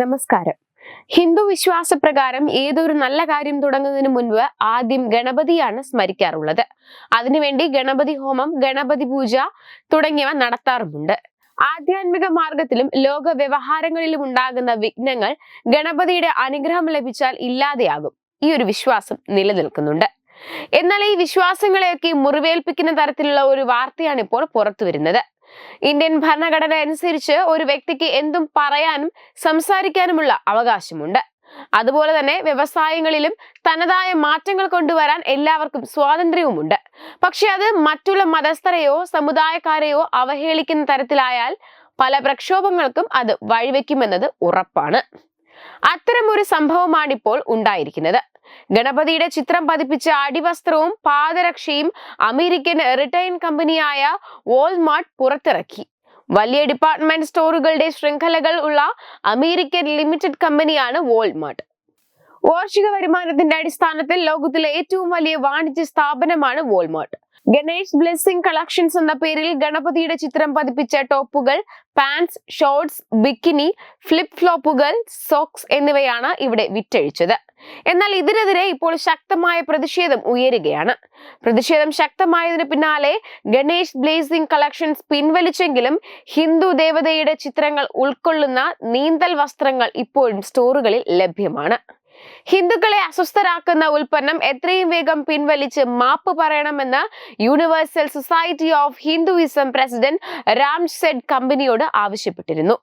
നമസ്കാരം. ഹിന്ദു വിശ്വാസപ്രകാരം ഏതൊരു നല്ല കാര്യം തുടങ്ങുന്നതിന് മുൻപ് ആദ്യം ഗണപതിയാണ് സ്മരിക്കാറുള്ളത്. അതിനുവേണ്ടി ഗണപതി ഹോമം ഗണപതി പൂജ തുടങ്ങിയവ നടത്താറുമുണ്ട്. ആധ്യാത്മിക മാർഗത്തിലും ലോക വ്യവഹാരങ്ങളിലും ഉണ്ടാകുന്ന വിഘ്നങ്ങൾ ഗണപതിയുടെ അനുഗ്രഹം ലഭിച്ചാൽ ഇല്ലാതെയാകും. ഈ ഒരു വിശ്വാസം നിലനിൽക്കുന്നുണ്ട്. എന്നാൽ ഈ വിശ്വാസങ്ങളെയൊക്കെ മുറിവേൽപ്പിക്കുന്ന തരത്തിലുള്ള ഒരു വാർത്തയാണ് ഇപ്പോൾ പുറത്തു വരുന്നത് ഇന്ത്യൻ ഭരണഘടന അനുസരിച്ച് ഒരു വ്യക്തിക്ക് എന്തും പറയാനും സംസാരിക്കാനുമുള്ള അവകാശമുണ്ട്. അതുപോലെ തന്നെ വ്യവസായങ്ങളിലും തനതായ മാറ്റങ്ങൾ കൊണ്ടുവരാൻ എല്ലാവർക്കും സ്വാതന്ത്ര്യവുമുണ്ട്. പക്ഷെ അത് മറ്റുള്ള മതസ്ഥരെയോ സമുദായക്കാരെയോ അവഹേളിക്കുന്ന തരത്തിലായാൽ പല പ്രക്ഷോഭങ്ങൾക്കും അത് വഴിവെക്കുമെന്നത് ഉറപ്പാണ്. അത്തരം ഒരു സംഭവമാണിപ്പോൾ ഉണ്ടായിരിക്കുന്നത്. ഗണപതിയുടെ ചിത്രം പതിപ്പിച്ച അടിവസ്ത്രവും പാദരക്ഷയും അമേരിക്കൻ റിട്ടൈൻ കമ്പനിയായ വോൾമാർട്ട് പുറത്തിറക്കി. വലിയ ഡിപ്പാർട്ട്മെന്റ് സ്റ്റോറുകളുടെ ശൃംഖലകൾ ഉള്ള അമേരിക്കൻ ലിമിറ്റഡ് കമ്പനിയാണ് വോൾമാർട്ട്. വാർഷിക വരുമാനത്തിന്റെ അടിസ്ഥാനത്തിൽ ലോകത്തിലെ ഏറ്റവും വലിയ വാണിജ്യ സ്ഥാപനമാണ് വോൾമാർട്ട്. ഗണേഷ് ബ്ലെസ്സിംഗ് കളക്ഷൻസ് എന്ന പേരിൽ ഗണപതിയുടെ ചിത്രം പതിപ്പിച്ച ടോപ്പുകൾ പാൻസ് ഷോർട്സ് ബിക്കിനി ഫ്ലിപ്പ് ഫ്ലോപ്പുകൾ സോക്സ് എന്നിവയാണ് ഇവിടെ വിറ്റഴിച്ചത്. എന്നാൽ ഇതിനെതിരെ ഇപ്പോൾ ശക്തമായ പ്രതിഷേധം ഉയരുകയാണ്. പ്രതിഷേധം ശക്തമായതിനു പിന്നാലെ ഗണേഷ് ബ്ലേസിംഗ് കളക്ഷൻസ് പിൻവലിച്ചെങ്കിലും ഹിന്ദു ദേവതയുടെ ചിത്രങ്ങൾ ഉൾക്കൊള്ളുന്ന നീന്തൽ വസ്ത്രങ്ങൾ ഇപ്പോഴും സ്റ്റോറുകളിൽ ലഭ്യമാണ്. ഹിന്ദുക്കളെ അസ്വസ്ഥരാക്കുന്ന ഉൽപ്പന്നം എത്രയും വേഗം പിൻവലിച്ച് മാപ്പ് പറയണമെന്ന് universal society of Hinduism president Ram Zed കമ്പനിയോട് ആവശ്യപ്പെട്ടിരുന്നു.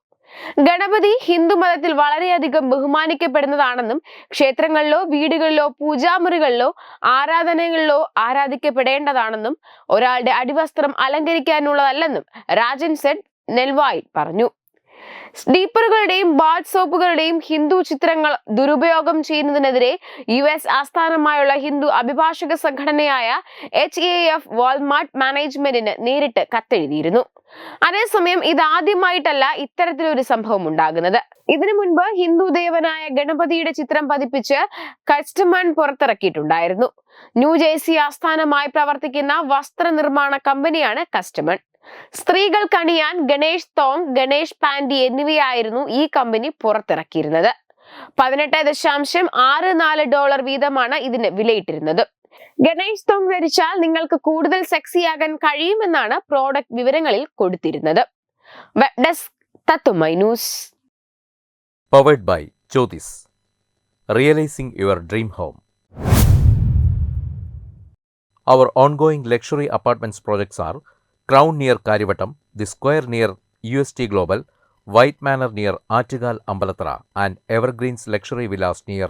ഗണപതി ഹിന്ദു മതത്തിൽ വളരെയധികം ബഹുമാനിക്കപ്പെടുന്നതാണെന്നും ക്ഷേത്രങ്ങളിലോ വീടുകളിലോ പൂജാമുറികളിലോ ആരാധനകളിലോ ആരാധിക്കപ്പെടേണ്ടതാണെന്നും ഒരാളുടെ അടിവസ്ത്രം അലങ്കരിക്കാനുള്ളതല്ലെന്നും രാജൻ സെഡ് നെൽവായി പറഞ്ഞു. സ്ലീപ്പറുകളുടെയും ബാത്ത് സോപ്പുകളുടെയും ഹിന്ദു ചിത്രങ്ങൾ ദുരുപയോഗം ചെയ്യുന്നതിനെതിരെ യു എസ് ആസ്ഥാനമായുള്ള ഹിന്ദു അഭിഭാഷക സംഘടനയായ എച്ച് എ എഫ് വാൾമാർട്ട് മാനേജ്മെന്റിന് നേരിട്ട് കത്തെഴുതിയിരുന്നു. അതേസമയം ഇതാദ്യമായിട്ടല്ല ഇത്തരത്തിലൊരു സംഭവം ഉണ്ടാകുന്നത് ഇതിനു മുൻപ് ഹിന്ദു ദേവനായ ഗണപതിയുടെ ചിത്രം പതിപ്പിച്ച് കസ്റ്റമൺ പുറത്തിറക്കിയിട്ടുണ്ടായിരുന്നു. ന്യൂ ന്യൂജേഴ്സി ആസ്ഥാനമായി പ്രവർത്തിക്കുന്ന വസ്ത്രനിർമ്മാണ കമ്പനിയാണ് കസ്റ്റമൺ. സ്ത്രീകൾക്കണിയാൻ ഗണേഷ് തോങ് ഗണേഷ് പാൻഡി എന്നിവയായിരുന്നു ഈ കമ്പനി പുറത്തിറക്കിയിരുന്നത്. പതിനെട്ട് ദശാംശം ആറ് നാല് ഡോളർ വീതമാണ് ഇതിന് വിലയിട്ടിരുന്നത്. ഗണേഷ് തോങ് ധരിച്ചാൽ നിങ്ങൾക്ക് കൂടുതൽ സെക്സിയാകാൻ കഴിയുമെന്നാണ് പ്രോഡക്റ്റ് വിവരങ്ങളിൽ കൊടുത്തിരുന്നത് web desk powered by Jyothis realising your dream home Our ongoing luxury apartments projects are Crown near Karivattam, The Square near UST Global, White Manor near Achigal Ambalatra, and Evergreens Luxury Villas near